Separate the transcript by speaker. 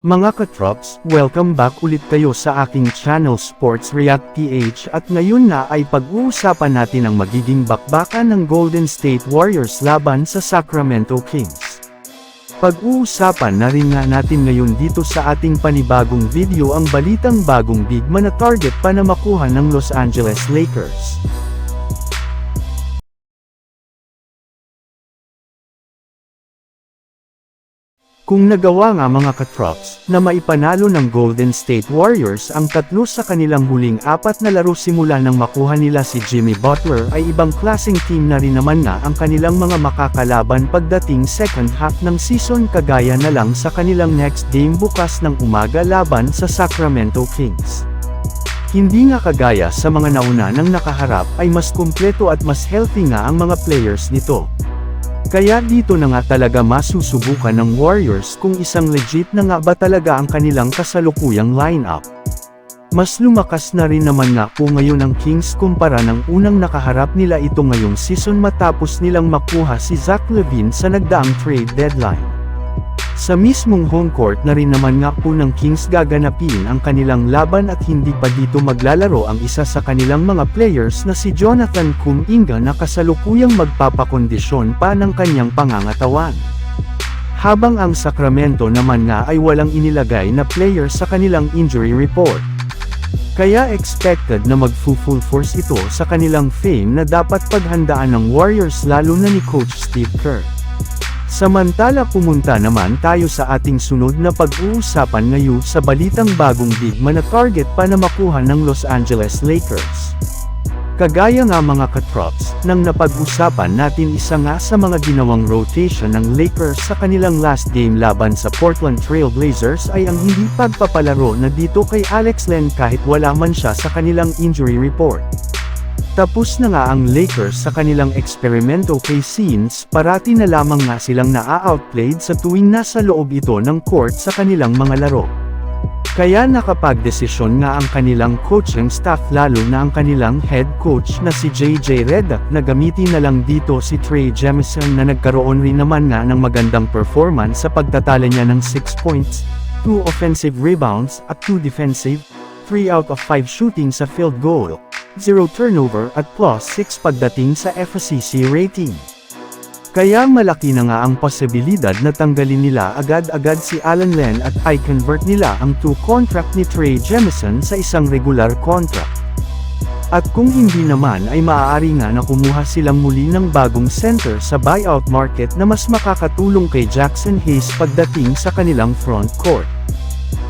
Speaker 1: Mga katrops, welcome back ulit kayo sa aking channel Sports React PH at ngayon na ay pag-uusapan natin ang magiging bakbakan ng Golden State Warriors laban sa Sacramento Kings. Pag-uusapan na rin nga natin ngayon dito sa ating panibagong video ang balitang bagong big man na target pa na makuha ng Los Angeles Lakers. Kung nagawa nga mga katrops, na maipanalo ng Golden State Warriors ang tatlo sa kanilang huling apat na laro simula nang makuha nila si Jimmy Butler ay ibang klaseng team na rin naman na ang kanilang mga makakalaban pagdating second half ng season kagaya na lang sa kanilang next game bukas ng umaga laban sa Sacramento Kings. Hindi nga kagaya sa mga nauna ng nakaharap ay mas kumpleto at mas healthy nga ang mga players nito. Kaya dito na nga talaga masusubukan ng Warriors kung isang legit na nga ba talaga ang kanilang kasalukuyang lineup. Mas lumakas na rin naman nga po ngayon ang Kings kumpara ng unang nakaharap nila ito ngayong season matapos nilang makuha si Zach Levine sa nagdaang trade deadline. Sa mismong home court na rin naman nga po ng Kings gaganapin ang kanilang laban at hindi pa dito maglalaro ang isa sa kanilang mga players na si Jonathan Kuminga na kasalukuyang magpapakondisyon pa ng kanyang pangangatawan. Habang ang Sacramento naman nga ay walang inilagay na player sa kanilang injury report. Kaya expected na mag-full force ito sa kanilang fame na dapat paghandaan ng Warriors lalo na ni Coach Steve Kerr. Samantala pumunta naman tayo sa ating sunod na pag-uusapan ngayon sa balitang bagong big man na target pa na makuha ng Los Angeles Lakers. Kagaya nga mga katrops, nang napag-usapan natin isa nga sa mga ginawang rotation ng Lakers sa kanilang last game laban sa Portland Trail Blazers ay ang hindi pagpapalaro na dito kay Alex Len kahit wala man siya sa kanilang injury report. Tapos na nga ang Lakers sa kanilang eksperimento kay Scenes, parati na lamang nga silang naa-outplayed sa tuwing nasa loob ito ng court sa kanilang mga laro. Kaya nakapagdesisyon nga ang kanilang coaching staff lalo na ang kanilang head coach na si JJ Redick na gamitin na lang dito si Trey Jemison na nagkaroon rin naman nga ng magandang performance sa pagtatala niya ng 6 points, 2 offensive rebounds at 2 defensive, 3 out of 5 shooting sa field goal, 0 turnover at plus 6 pagdating sa FCC rating. Kaya malaki na nga ang posibilidad na tanggalin nila agad-agad si Alan Len at i-convert nila ang 2 contract ni Trey Jemison sa isang regular contract. At kung hindi naman ay maaari nga na kumuha silang muli ng bagong center sa buyout market na mas makakatulong kay Jackson Hayes pagdating sa kanilang front court.